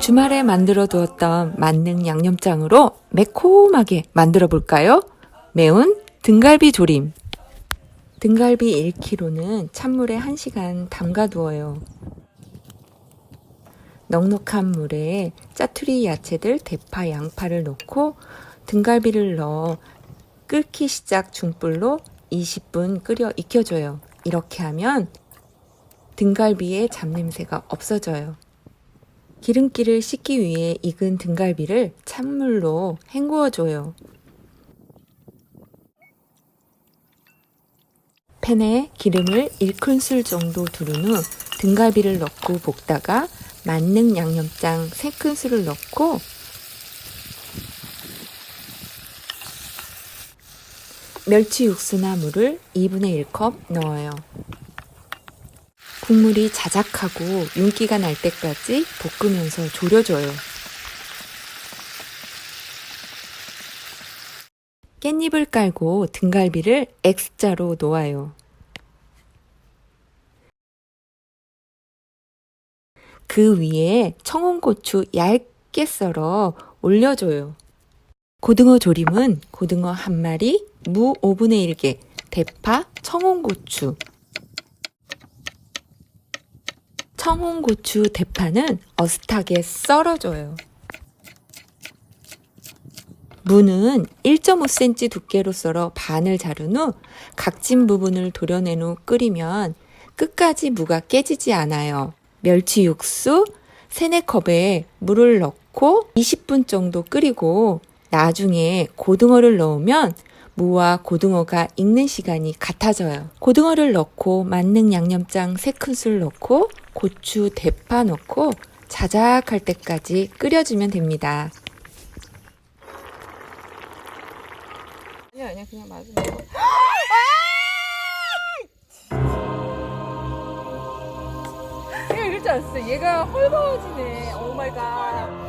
주말에 만들어 두었던 만능 양념장으로 매콤하게 만들어 볼까요? 매운 등갈비 조림. 등갈비 1kg는 찬물에 1시간 담가 두어요. 넉넉한 물에 짜투리 야채들, 대파, 양파를 넣고 등갈비를 넣어 끓기 시작 중불로 20분 끓여 익혀줘요. 이렇게 하면 등갈비의 잡냄새가 없어져요. 기름기를 씻기 위해 익은 등갈비를 찬물로 헹구어줘요. 팬에 기름을 1큰술 정도 두른 후 등갈비를 넣고 볶다가 만능 양념장 3큰술을 넣고 멸치 육수나 물을 2분의 1컵 넣어요. 국물이 자작하고 윤기가 날 때까지 볶으면서 졸여줘요. 깻잎을 깔고 등갈비를 X자로 놓아요. 그 위에 청홍고추 얇게 썰어 올려줘요. 고등어 조림은 고등어 한 마리, 무 5분의 1개, 대파, 청홍고추. 청홍고추 대파는 어슷하게 썰어줘요. 무는 1.5cm 두께로 썰어 반을 자른 후 각진 부분을 도려낸 후 끓이면 끝까지 무가 깨지지 않아요. 멸치 육수 3, 4컵에 물을 넣고 20분 정도 끓이고 나중에 고등어를 넣으면 무와 고등어가 익는 시간이 같아져요. 고등어를 넣고 만능 양념장 3큰술 넣고 고추, 대파 넣고 자작할 때까지 끓여주면 됩니다. 아니야 아니야 그냥 맞으면 돼. 줄 알았어. 얘가 헐거워지네. 오 마이 갓.